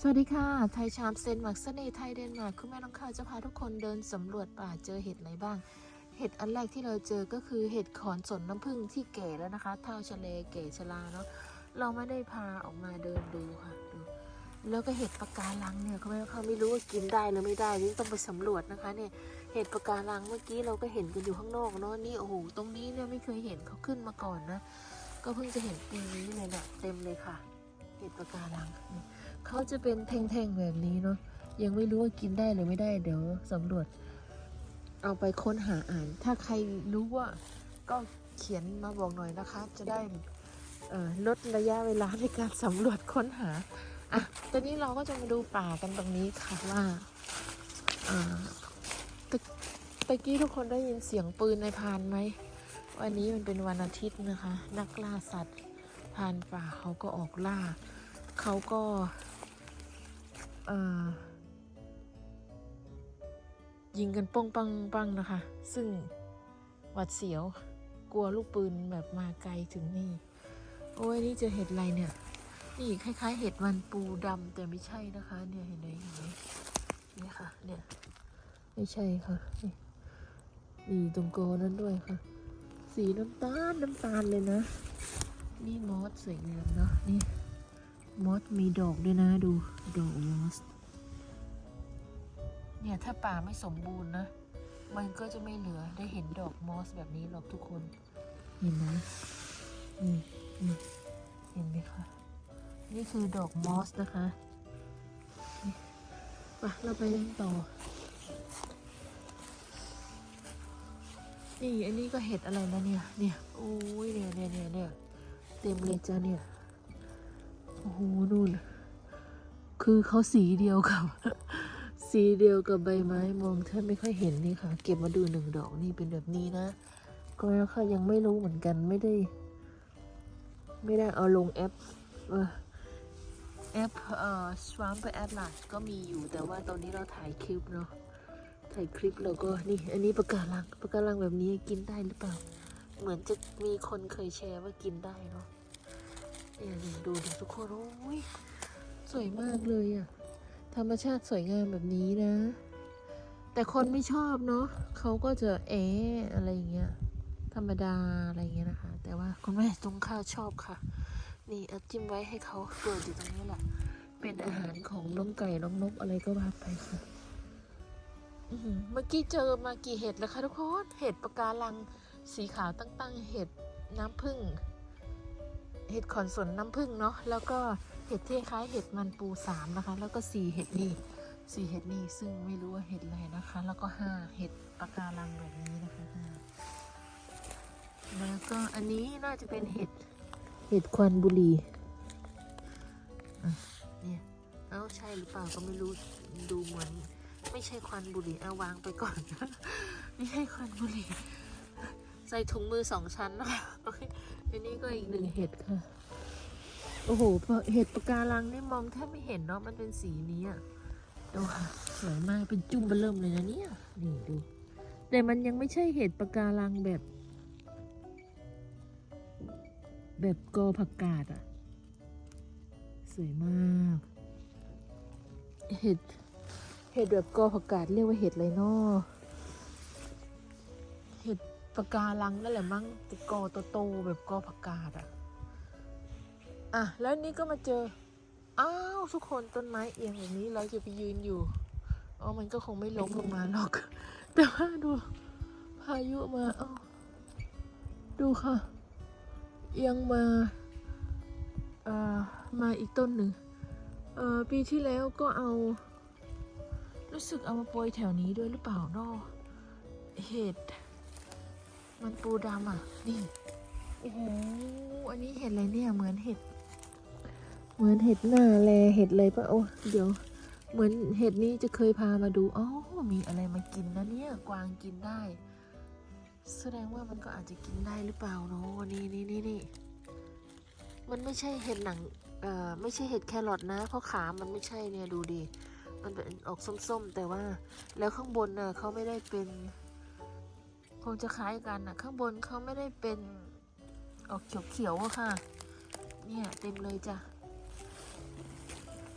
สวัสดีค่ะ ไทยชามเซนมาร์กเสน่ห์ไทยเดนมาร์กคุณแม่น้องข้าวจะพาทุกคนเดินสำรวจป่าเจอเห็ดอะไรบ้าง เห็ดอันแรกที่เราเจอก็คือเห็ดขอนสนน้ำผึ้งที่แก่แล้วนะคะ เท่าชะเลเก๋ชลาเนาะ เราไม่ได้พาออกมาเดินดูค่ะดูแล้วก็เห็ดปะการังเนี่ยเขาไม่เขาไม่รู้ว่ากินได้หรือไม่ได้นี่ต้องไปสำรวจนะคะเนี่ย เห็ดปะการังเมื่อกี้เราก็เห็นกันอยู่ข้างนอกเนาะ นี่โอ้โห ตรงนี้เนี่ยไม่เคยเห็นเขาขึ้นมาก่อนนะ ก็เพิ่งจะเห็นปีนี้เลยเนี่ยเต็มเลยค่ะ เห็ดปะการังเขาจะเป็นแท่งๆแบบนี้เนาะยังไม่รู้ว่ากินได้หรือไม่ได้เดี๋ยวสำรวจ เอาไปค้นหาอ่าน ถ้าใครรู้ว่าก็เขียนมาบอกหน่อยนะคะ จะได้ลดระยะเวลาในการสำรวจค้นหาอะตอนนี้เราก็จะมาดูป่ากันตรงนี้ค่ะว่าอ่าตะตะกี้ทุกคนได้ยินเสียงปืนในพานไหม วันนี้มันเป็นวันอาทิตย์นะคะ นักล่าสัตว์ พรานป่าเขาก็ออกล่า เขาก็ยิงกันป้องปังปังนะคะ ซึ่งหวัดเสียวกลัวลูกปืนแบบมาไกลถึงนี่ โอ้ยนี่เจอเห็ดอะไรเนี่ย นี่คล้าย ๆ เห็ดมันปูดำแต่ไม่ใช่นะคะ เนี่ยเห็นไหมเห็นไหมนี่ค่ะ เนี่ย ไม่ใช่ค่ะนี่มีตรงโกนั้นด้วยค่ะ สีน้ำตาลน้ำตาลเลยนะ นี่มอสสวยงามเนาะนี่มอสมีดอกด้วยนะดูดอกมอสเนี่ยถ้าป่าไม่สมบูรณ์นะ มันก็จะไม่เหลือได้เห็นดอกมอสแบบนี้หรอกทุกคน เห็นไหมนี่นี่เห็นไหมคะนี่คือดอกมอสนะคะนี่ไปเราไปเล่นต่อ นี่อันนี้ก็เห็ดอะไรนะเนี่ยเนี่ยโอ้ยเนี่ยเนี่ยเนี่ยเนี่ย ต็มเลยจ้าเนี่ย โอ้โหนู่น คือเขาสีเดียวกับ สีเดียวกับใบไม้มองแทบไม่ค่อยเห็นนี่ค่ะ เก็บมาดูหนึ่งดอกนี่เป็นแบบนี้นะ ก็แล้วค่ะยังไม่รู้เหมือนกันไม่ได้ ไม่ได้เอาลงแอปเออแอปเอ่อ Swamp Atlas ก็มีอยู่แต่ว่าตอนนี้เราถ่ายคลิปเนาะถ่ายคลิปแล้วก็นี่ อันนี้ปะการังปะการังแบบนี้กินได้หรือเปล่า เหมือนจะมีคนเคยแชร์ว่ากินได้เนาะ เนี่ยนี่ดูดิทุกคนโอ้ยสวยมากเลยอะธรรมชาติสวยงามแบบนี้นะ แต่คนไม่ชอบเนาะเขาก็จะเอะอะไรอย่างเงี้ยธรรมดาอะไรอย่างเงี้ยนะคะ แต่ว่าคุณแม่ตรงข้าวชอบค่ะ นี่เอาจิ้มไว้ให้เขาเกิดอยู่ตรงนี้แหละเป็นอาหารของน้องไก่น้องนกอะไรก็ว่าไปค่ะเมื่อกี้เจอมากี่เห็ดแล้วคะทุกคน เห็ดปะการังสีขาวตั้งๆ เห็ดน้ำผึ้ง เห็ดขอนสนน้ำผึ้งเนาะแล้วก็เห็ดที่คล้ายเห็ดมันปูสามนะคะ แล้วก็สี่เห็ดนี่สี่เห็ดนี่ซึ่งไม่รู้ว่าเห็ดอะไรนะคะ แล้วก็ห้าเห็ดปะการังแบบนี้นะคะห้าแล้วก็อันนี้น่าจะเป็นเห็ดเห็ดควันบุหรี่อะเนี่ยเอ้าใช่หรือเปล่าก็ไม่รู้ดูเหมือน ไม่ใช่ควันบุหรี่เอาวางไปก่อนไม่ใช่ควันบุหรี่ใส่ถุงมือสองชั้นนะคะโอันนี้ก็อีกหนึ่งเห็ดค่ะ โอ้โห เห็ดปะการังนี่มองแทบไม่เห็นเนาะ มันเป็นสีนี้อะดูค่ะสวยมาก เป็นจุ่มเบอร์เริ่มเลยนะเนี่ย นี่ดู แต่มันยังไม่ใช่เห็ดปะการังแบบ แบบกอผักกาดอะสวยมาก เห็ด เห็ดแบบกอผักกาดเรียกว่าเห็ดอะไรเนาะ ปะกการังนั่นแหละมั้งต่กอโตๆแบบกอผักกาดอะอะ แล้วนี่ก็มาเจอ อ้าว ทุกคนต้นไม้เอียงแบบนี้เราจะไปยืนอยู่อ๋อมันก็คงไม่ล้มลงมาหรอก แต่ว่าดู พายุมาเอ้าดูค่ะ เอียงมาเอ่อมาอีกต้นหนึ่งเอ่อปีที่แล้วก็เอา รู้สึกเอามาโปรยแถวนี้ด้วยหรือเปล่าเนอะเห็ด มันปูดำอะ นี่ โอ้โห อันนี้เห็ดอะไรเนี่ย เหมือนเห็ด เหมือนเห็ดหน้าแล เห็ดอะไรปะโอ้ เดี๋ยว เหมือนเห็ดนี้จะเคยพามาดู อ๋อ มีอะไรมากินนะเนี่ย กวางกินได้ แสดงว่ามันก็อาจจะกินได้หรือเปล่าเนาะนี่นี่นี่นี่ มันไม่ใช่เห็ดหนัง เอ่อ ไม่ใช่เห็ดแครอทนะ เพราะขา มันไม่ใช่เนี่ย ดูดิ มันเป็นออกส้มๆ แต่ว่า แล้วข้างบนน่ะเขาไม่ได้เป็น งจะคล้ายกันนะข้างบนเขาไม่ได้เป็นออกเขียวๆอะค่ะ เนี่ยเต็มเลยจ้ะ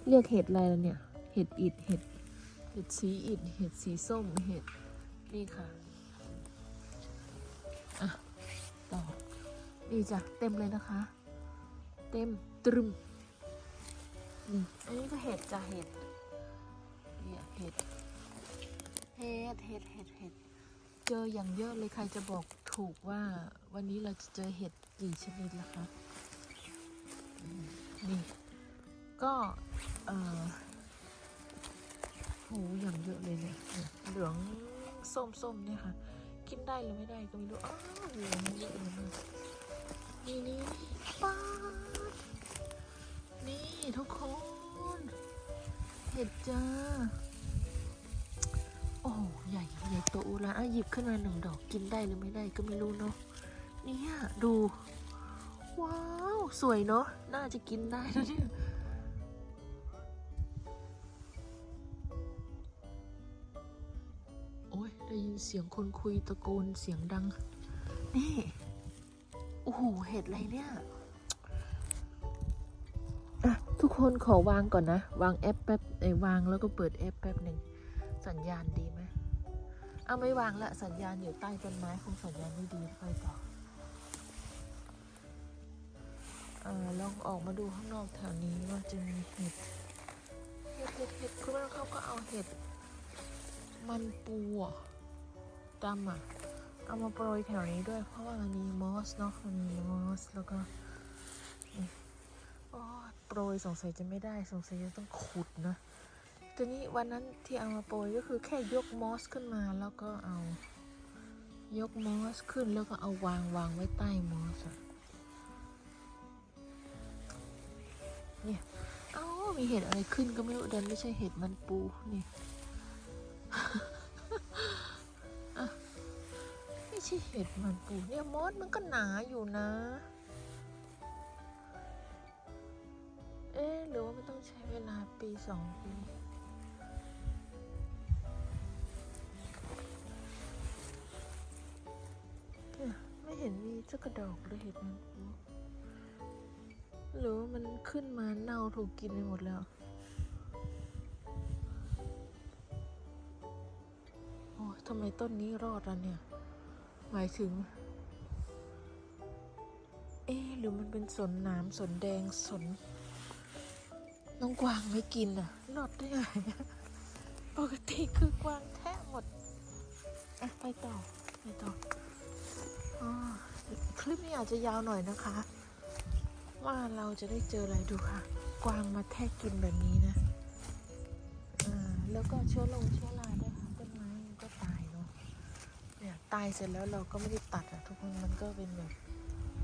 เรียกเห็ดอะไรล่ะเนี่ย เห็ดอิด เห็ด เห็ดสีอิด เห็ดสีส้ม เห็ด นี่ค่ะ อะ ต่อ นี่จ้ะ เต็มเลยนะคะ เต็มตรึม นี่ อันนี้ก็เห็ดจ้ะ เห็ดเนี่ยเห็ด เห็ด เห็ด เห็ดเห็ด เจออย่างเยอะเลยใครจะบอกถูกว่าวันนี้เราจะเจอเห็ดกี่ชนิดล่ะคะนี่ก็เออโหอย่างเยอะเลยเนี่ยเหลืองส้มๆเนี่ยค่ะ กินได้หรือไม่ได้ก็ไม่รู้อ้าวเหลืองเยอะเลยนี่นี่ป้านี่ทุกคนเห็ดจ้าโอ้ ใหญ่ใหญ่โตอุราอะหยิบขึ้นมาหนึ่งดอกกินได้หรือไม่ได้ก็ไม่รู้เนาะเนี่ยดู ว้าว สวยเนาะน่าจะกินได้นะเนี่ยโอ้ยได้ยินเสียงคนคุยตะโกนเสียงดัง นี่โอ้โหเห็ดอะไรเนี่ยอะทุกคนขอวางก่อนนะ วางแอปแป๊บไอ้วางแล้วก็เปิดแอปแป๊บหนึ่งสัญญาณดีไหม เอาไม่วางละสัญญาณอยู่ใต้ต้นไม้คงสัญญาณไม่ดีไปต่อเออลองออกมาดูข้างนอกแถวนี้ว่าจะมีเห็ด เห็ดเห็ดเห็ดคือว่าเขาก็เอาเห็ด มันปูดำอะ เอามาโปรยแถวนี้ด้วยเพราะว่ามันมีมอสเนาะมันมีมอสแล้วก็โอ้โปรยสงสัยจะไม่ได้สงสัยจะต้องขุดนะ ทีนี้วันนั้นที่เอามาโปรยก็คือแค่ยกมอสขึ้นมาแล้วก็เอายกมอสขึ้นแล้วก็เอาวางวางไว้ใต้มอสเนี่ยเอ้ามีเห็ดอะไรขึ้นก็ไม่รู้เดินไม่ใช่เห็ดมันปูนี่ไม่ใช่เห็ดมันปูเนี่ยมอสมันก็หนาอยู่นะ เอ๊หรือว่ามันต้องใช้เวลาปีสองปี สักกระดอกเลยเห็ดมันปูหรือว่ามันขึ้นมาเน่าถูกกินไปหมดแล้วโอ้ยทำไมต้นนี้รอดอะเนี่ย หมายถึง เอ๊หรือมันเป็นสนน้ำสนแดงสน น้องกวางไม่กินอะ รอดได้ไงปกติคือกวางแทะหมด อะ ไปต่อ ไปต่ออ๋อ คลิปนี้อาจจะยาวหน่อยนะคะ ว่าเราจะได้เจออะไรดูค่ะ กวางมาแทะกินแบบนี้นะอ่าแล้วก็เชื้อลงเชื้อราด้วยค่ะต้นไม้มันก็ตายเนาะเนี่ยตายเสร็จแล้วเราก็ไม่ได้ตัดอะทุกคนมันก็เป็นแบบ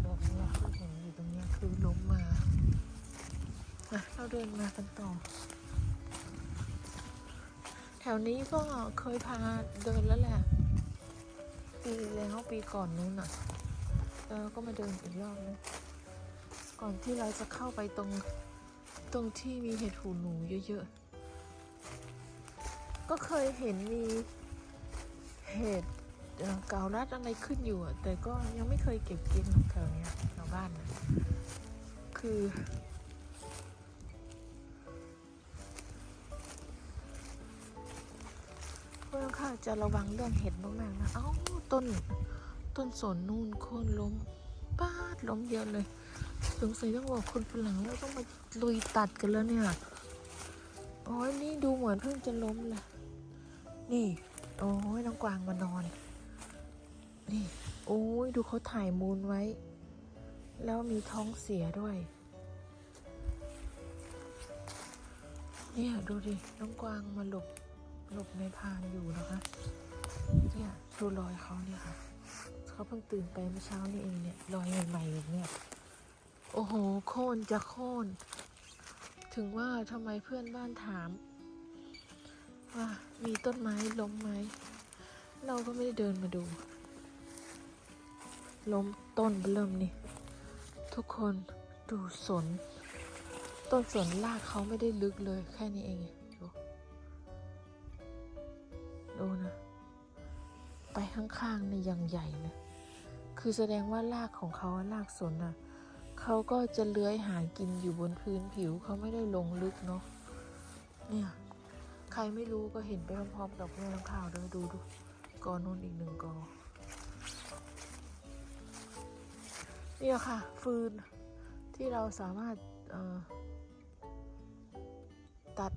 แบบเนี้ยที่เห็นอยู่ตรงนี้คือล้มมาอะเราเดินมากันต่อแถวนี้ก็เคยพาเดินแล้วแหละ ปีแล้วปีก่อนนู้นอะ แล้วก็มาเดินอีกรอบนึงก่อนที่เราจะเข้าไปตรงตรงที่มีเห็ดหูหนูเยอะๆ ก็เคยเห็นมีเห็ดเอ่อเกาลัดอะไรขึ้นอยู่แต่ก็ยังไม่เคยเก็บกินแถวเนี้ยแถวบ้านนะคือ ค่อนค่ะจะระวังเรื่องเห็ดมากๆนะ เอ้าต้น ต้นสนนู่นโค่นล้มป้าดล้มเยอะเลยสงสัยต้องบอกคนฝรั่งว่าต้องมาลุยตัดกันแล้วเนี่ยโอ้ยนี่ดูเหมือนเพิ่งจะล้มเลยนี่โอ้ยน้องกวางมานอน นี่ โอ้ยดูเขาถ่ายมูลไว้ แล้วมีท้องเสียด้วย เนี่ยดูดิ น้องกวางมาหลบหลบในพานอยู่นะคะ เนี่ยดูรอยเขาเนี่ยค่ะ เขาเพิ่งตื่นไปเมื่อเช้านี่เองเนี่ยรอยใหม่ๆอย่างเนี่ยโอ้โห โค่นจะโค่น ถึงว่าทำไมเพื่อนบ้านถาม ว่ามีต้นไม้ล้มไหม เราก็ไม่ได้เดินมาดู ล้มต้นเริ่มนี่ ทุกคนดูสน ต้นสนรากเขาไม่ได้ลึกเลยแค่นี้เอง ดู ดูนะ ไปข้างๆในยยังใหญ่เลย คือแสดงว่ารากของเขารากสนอะเขาก็จะเลื้อยหากินอยู่บนพื้นผิวเขาไม่ได้ลงลึกเนาะเนี่ยใครไม่รู้ก็เห็นไปพร้อมๆกับแม่น้ำข้าวเด้อดูดูกอนู่นอีกหนึ่งกอเนี่ยค่ะ ฟืนที่เราสามารถตัด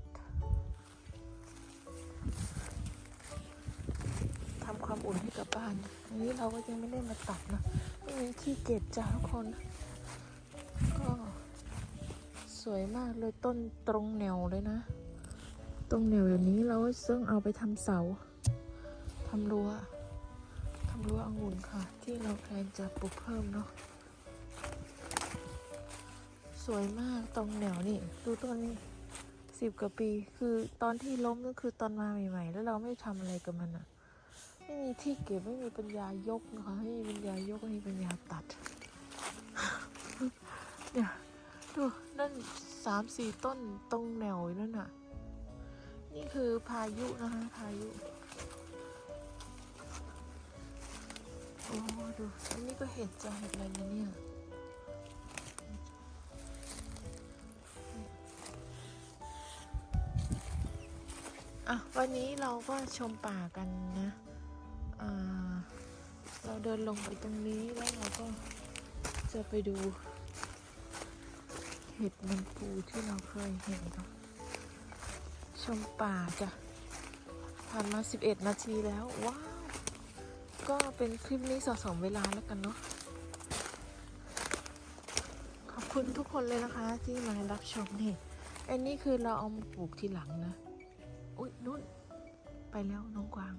ความอุ่นให้กับบ้านอันนี้เราก็ยังไม่ได้มาตัดนะไม่มีที่เก็บจ้าทุกคน ก็สวยมากเลยต้นตรงแนวเลยนะ ตรงแนวอย่างนี้เราซึ่งเอาไปทำเสาทำรั้วทำรั้วองุ่นค่ะ ที่เราแพลนจะปลูกเพิ่มเนาะสวยมากตรงแนวนี่ดูต้นนี้สิบกว่าปี คือตอนที่ล้มก็คือตอนมาใหม่ ๆ แล้วเราไม่ทำอะไรกับมันอะ ไม่มีที่เก็บไม่มีปัญญายกนะคะไม่มีปัญญายกไม่มีปัญญาตัดเนี่ยดูนั่นสามสี่ต้นตรงแนวนั่นน่ะ นี่คือพายุนะคะพายุโอ้ดูอันนี้ก็เห็ดจะเห็ดอะไรนะเนี่ยอะวันนี้เราก็ชมป่ากัน ดินลงไปตรงนี้แล้วเราก็จะไปดู เห็ดมันปูที่เราเคยเห็นเนาะชมป่าจ้ะผ่านมา 11 นาทีแล้ว ว้าว ก็เป็นคลิปนี้สะสมเวลาแล้วกันเนาะขอบคุณทุกคนเลยนะคะที่มารับชมนี่อันนี้คือเราเอามาปลูกทีหลังนะ อุ้ยนุ่นไปแล้วน้องกวาง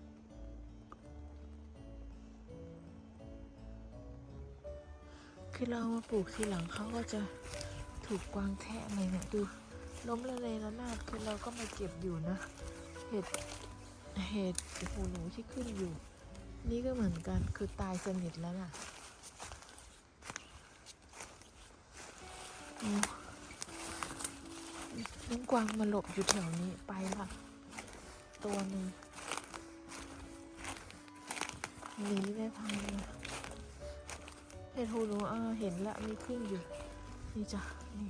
คือเรามาปลูกทีหลังเขาก็จะถูกกวางแทะอะไรเนี่ยดูล้มละเลยละนาดคือเราก็มาเก็บอยู่นะ เห็ดเห็ดหูหนูที่ขึ้นอยู่ นี่ก็เหมือนกันคือตายสนิทแล้วน่ะน้องกวางมาหลบอยู่แถวนี้ไปละตัวหนึ่งหนีไม่พังเลย ห็ดหูหนูเออเห็นละมีขึ้นอยู่ นี่จ้ะนี่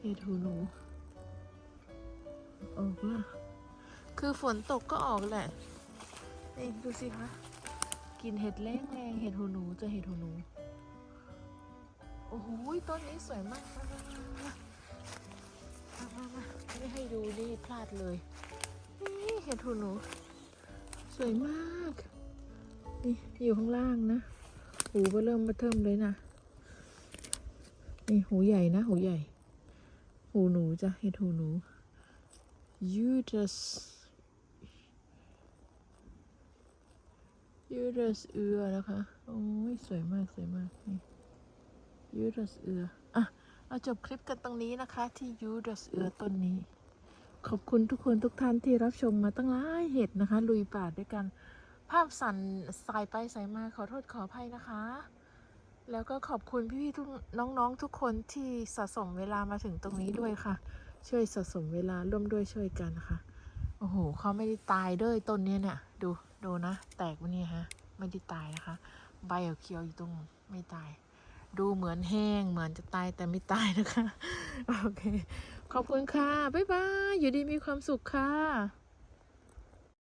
เห็ดหูหนูออกละคือฝนตกก็ออกแหละนี่ดูสิคะกินเห็ดแรงแรงๆเห็ดหูหนูจะเห็ดหูหนู โอ้โหต้นนี้สวยมากมามามามาไม่ให้ดูนี่พลาดเลยนี่เห็ดหูหนู สวยมาก นี่อยู่ข้างล่างนะ หูเบเริ่มมาเทิมเลยนะ นี่หูใหญ่นะ หูใหญ่ หูหนูจ้ะเห็ดหูหนู Uterus ยูรัสเอือนะคะ โอ้ย สวยมาก สวยมาก นี่ยูรัสเอืออะ เอาจบคลิปกันตรงนี้นะคะ ที่ยูรัสเอือต้นนี้ ขอบคุณทุกคนทุกท่านที่รับชมมาตั้งหลายเหตุนะคะ ลุยป่าด้วยกัน ภาพสั่นสายไปสายมาขอโทษขออภัยนะคะ แล้วก็ขอบคุณพี่ๆทุกน้องๆทุกคนที่สะสมเวลามาถึงตรงนี้ด้วยค่ะ ช่วยสะสมเวลาร่วมด้วยช่วยกันค่ะ โอ้โหเขาไม่ได้ตายด้วยต้นเนี้ยเนี่ยดูดูนะ แตกวันนี้ฮะ ไม่ได้ตายนะคะ ใบเขียวๆอยู่ตรงไม่ตาย ดูเหมือนแห้งเหมือนจะตายแต่ไม่ตายนะคะ โอเค ขอบคุณค่ะ บ๊ายบาย อยู่ดีมีความสุขค่ะ